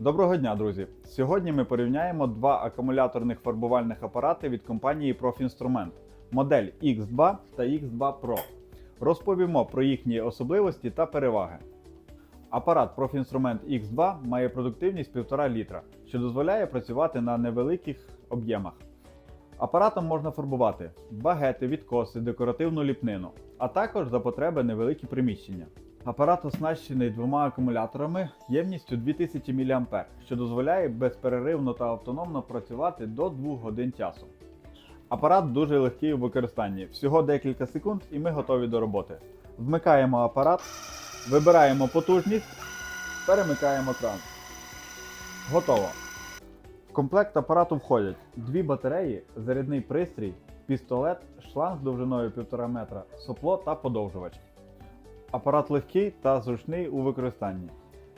Доброго дня, друзі! Сьогодні ми порівняємо два акумуляторних фарбувальних апарати від компанії Profinstrument модель X2 та X2 Pro. Розповімо про їхні особливості та переваги. Апарат Profinstrument X2 має продуктивність 1,5 літра, що дозволяє працювати на невеликих об'ємах. Апаратом можна фарбувати багети, відкоси, декоративну ліпнину, а також за потреби невеликі приміщення. Апарат оснащений двома акумуляторами ємністю 2000 мА, що дозволяє безперервно та автономно працювати до 2 годин часу. Апарат дуже легкий у використанні, всього декілька секунд і ми готові до роботи. Вмикаємо апарат, вибираємо потужність, перемикаємо кран. Готово. В комплект апарату входять дві батареї, зарядний пристрій, пістолет, шланг довжиною 1,5 метра, сопло та подовжувач. Апарат легкий та зручний у використанні.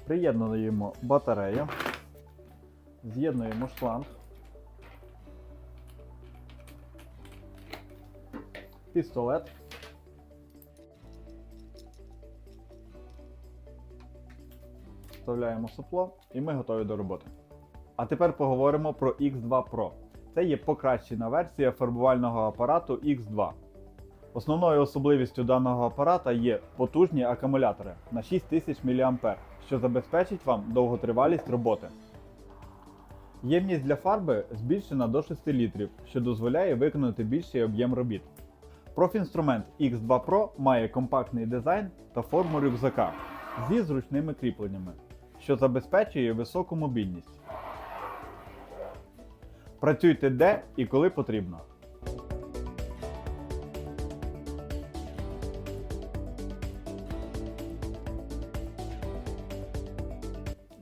Приєднуємо батарею, з'єднуємо шланг, пістолет. Вставляємо сопло і ми готові до роботи. А тепер поговоримо про X2 Pro. Це є покращена версія фарбувального апарату X2. Основною особливістю даного апарата є потужні акумулятори на 6000 мА, що забезпечить вам довготривалість роботи. Ємність для фарби збільшена до 6 літрів, що дозволяє виконати більший об'єм робіт. Профінструмент X2 Pro має компактний дизайн та форму рюкзака зі зручними кріпленнями, що забезпечує високу мобільність. Працюйте де і коли потрібно.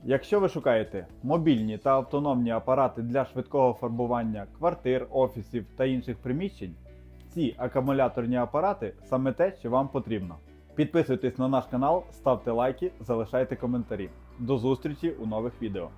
Якщо ви шукаєте мобільні та автономні апарати для швидкого фарбування квартир, офісів та інших приміщень, ці акумуляторні апарати саме те, що вам потрібно. Підписуйтесь на наш канал, ставте лайки, залишайте коментарі. До зустрічі у нових відео.